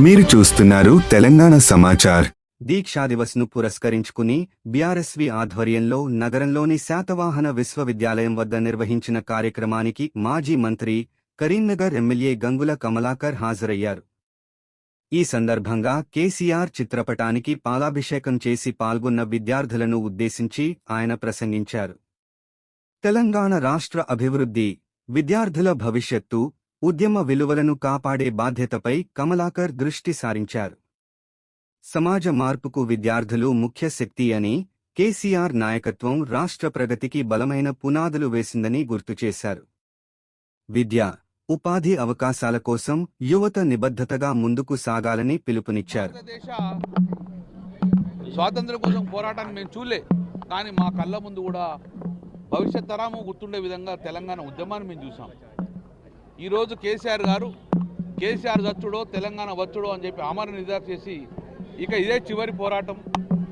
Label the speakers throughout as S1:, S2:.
S1: మీరు చూస్తున్నారు తెలంగాణ సమాచార్.
S2: దీక్షా దివస్ను పురస్కరించుకుని బీఆర్ఎస్వి ఆధ్వర్యంలో నగరంలోని శాతవాహన విశ్వవిద్యాలయం వద్ద నిర్వహించిన కార్యక్రమానికి మాజీ మంత్రి కరీంనగర్ ఎమ్మెల్యే గంగుల కమలాకర్ హాజరయ్యారు. ఈ సందర్భంగా కేసీఆర్ చిత్రపటానికి పాలాభిషేకం చేసి పాల్గొన్న విద్యార్థులను ఉద్దేశించి ఆయన ప్రసంగించారు. తెలంగాణ రాష్ట్ర అభివృద్ధి విద్యార్థుల భవిష్యత్తు ఉద్యమ విలువలను కాపాడే బాధ్యతపై కమలాకర్ దృష్టి సారించారు. సమాజ మార్పుకు విద్యార్థులు ముఖ్య శక్తి అని కేసీఆర్ నాయకత్వం రాష్ట్ర ప్రగతికి బలమైన పునాదులు వేసిందని గుర్తు చేశారు. విద్య ఉపాధి అవకాశాల కోసం యువత నిబద్ధతగా ముందుకు సాగాలని పిలుపునిచ్చారు.
S3: స్వాతంత్రం కోసం పోరాటాన్ని మేము చూడలే కానీ మా కళ్ళ ముందు కూడా భవిష్యత్ తరాము గుర్తుండే విధంగా తెలంగాణ ఉద్యమాన్ని మేము చూసాం. ఈరోజు కేసీఆర్ గారు కేసీఆర్ వచ్చుడో తెలంగాణ వచ్చుడో అని చెప్పి అమర నిర్ధార చేసి ఇక ఇదే చివరి పోరాటం.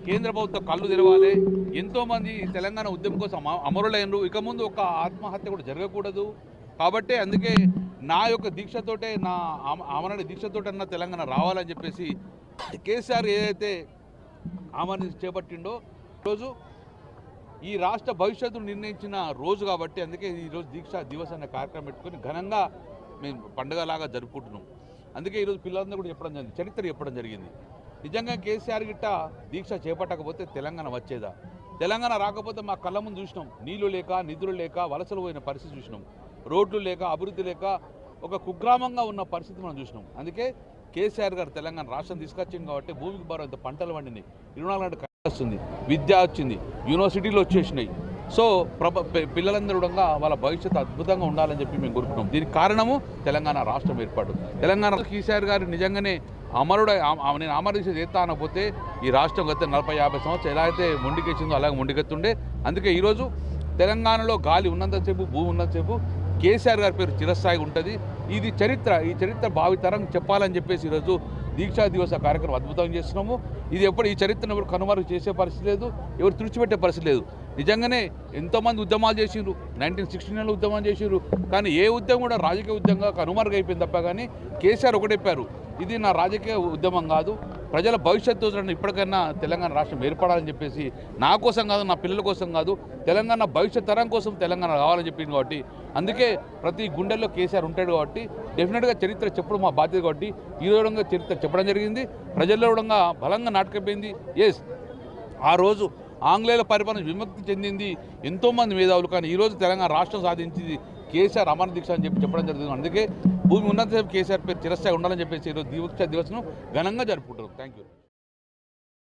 S3: కేంద్ర ప్రభుత్వం కళ్ళు తెరవాలి. ఎంతోమంది తెలంగాణ ఉద్యమం కోసం అమరులైనరు. ఇక ముందు ఒక ఆత్మహత్య కూడా జరగకూడదు. కాబట్టి అందుకే నా యొక్క దీక్షతోటే నా ఆమ- ఆమరణ దీక్షతోటే తెలంగాణ రావాలని చెప్పేసి కేసీఆర్ ఏదైతే ఆమరణ చేపట్టిండో రోజు ఈ రాష్ట్ర భవిష్యత్తును నిర్ణయించిన రోజు కాబట్టి అందుకే ఈరోజు దీక్ష దివస్ అనే కార్యక్రమం పెట్టుకొని ఘనంగా మేము పండుగలాగా జరుపుకుంటున్నాం. అందుకే ఈరోజు పిల్లలందరూ కూడా చెప్పడం జరిగింది. చరిత్ర చెప్పడం జరిగింది. నిజంగా కేసీఆర్ గిట్ట దీక్ష చేపట్టకపోతే తెలంగాణ వచ్చేదా? తెలంగాణ రాకపోతే మా కళ్ళ ముందు చూసినాం. నీళ్ళు లేక నిధులు లేక వలసలు పోయిన పరిస్థితి చూసినాం. రోడ్లు లేక అభివృద్ధి లేక ఒక కుగ్రామంగా ఉన్న పరిస్థితి మనం చూసినాం. అందుకే కేసీఆర్ గారు తెలంగాణ రాష్ట్రం తీసుకొచ్చింది కాబట్టి భూమికి భారం ఇంత పంటలు పండినాయి. ఇరవై నాలుగు వస్తుంది. విద్య వచ్చింది. యూనివర్సిటీలు వచ్చేసినాయి. సో ప్రభ పిల్లలందరూ కూడా వాళ్ళ భవిష్యత్తు అద్భుతంగా ఉండాలని చెప్పి మేము కోరుకున్నాం దీనికి కారణము తెలంగాణ రాష్ట్రం ఏర్పాటు. తెలంగాణ కేసీఆర్ గారు నిజంగానే అమరుడు నేను అమరదీక్ష చేస్తా అనకపోతే ఈ రాష్ట్రం గత నలభై యాభై సంవత్సరాలు ఎలా అయితే మొండికెచ్చిందో అలాగే మొండికెత్తుండే. అందుకే ఈరోజు తెలంగాణలో గాలి ఉన్నంతసేపు భూమి ఉన్నంతసేపు కేసీఆర్ గారి పేరు చిరస్థాయి ఉంటుంది. ఇది చరిత్ర ఈ చరిత్ర భావితరం చెప్పాలని చెప్పేసి ఈరోజు దీక్షా దివస కార్యక్రమం అద్భుతం చేస్తున్నాము. ఇది ఎప్పుడు ఈ చరిత్రను ఎవరు కనుమరుగు చేసే పరిస్థితి లేదు ఎవరు తుడిచిపెట్టే పరిస్థితి లేదు. నిజంగానే ఎంతోమంది ఉద్యమాలు చేసిండ్రు నైన్టీన్ సిక్స్టీ నైన్లో ఉద్యమం చేసిండ్రు కానీ ఏ ఉద్యమం కూడా రాజకీయ ఉద్యమంగా కనుమరుగైపోయింది తప్ప కానీ కేసీఆర్ ఒకటెప్పారు. ఇది నా రాజకీయ ఉద్యమం కాదు ప్రజల భవిష్యత్తు చూడండి ఇప్పటికైనా తెలంగాణ రాష్ట్రం ఏర్పడాలని చెప్పేసి నా కోసం కాదు నా పిల్లల కోసం కాదు తెలంగాణ భవిష్యత్ తరం కోసం తెలంగాణ రావాలని చెప్పింది కాబట్టి అందుకే ప్రతి గుండెల్లో కేసీఆర్ ఉంటాడు కాబట్టి డెఫినెట్గా చరిత్ర చెప్పడం మా బాధ్యత కాబట్టి ఈ విధంగా చరిత్ర చెప్పడం జరిగింది ప్రజల్లో కూడా బలంగా నాటకపోయింది ఎస్ ఆ రోజు ఆంగ్లేయుల పరిపాలన విముక్తి చెందింది ఎంతోమంది మేధావులు కానీ ఈరోజు తెలంగాణ రాష్ట్రం సాధించింది కేసీఆర్ అమర దీక్ష అని చెప్పి చెప్పడం జరుగుతుంది. అందుకే భూమి ఉన్నంతసేపు కేసీఆర్ పేరు చిరస్థాయి ఉండాలని చెప్పేసి ఈరోజు దీవక్ష దివస్ను ఘనంగా జరుపుకుంటారు థ్యాంక్ యూ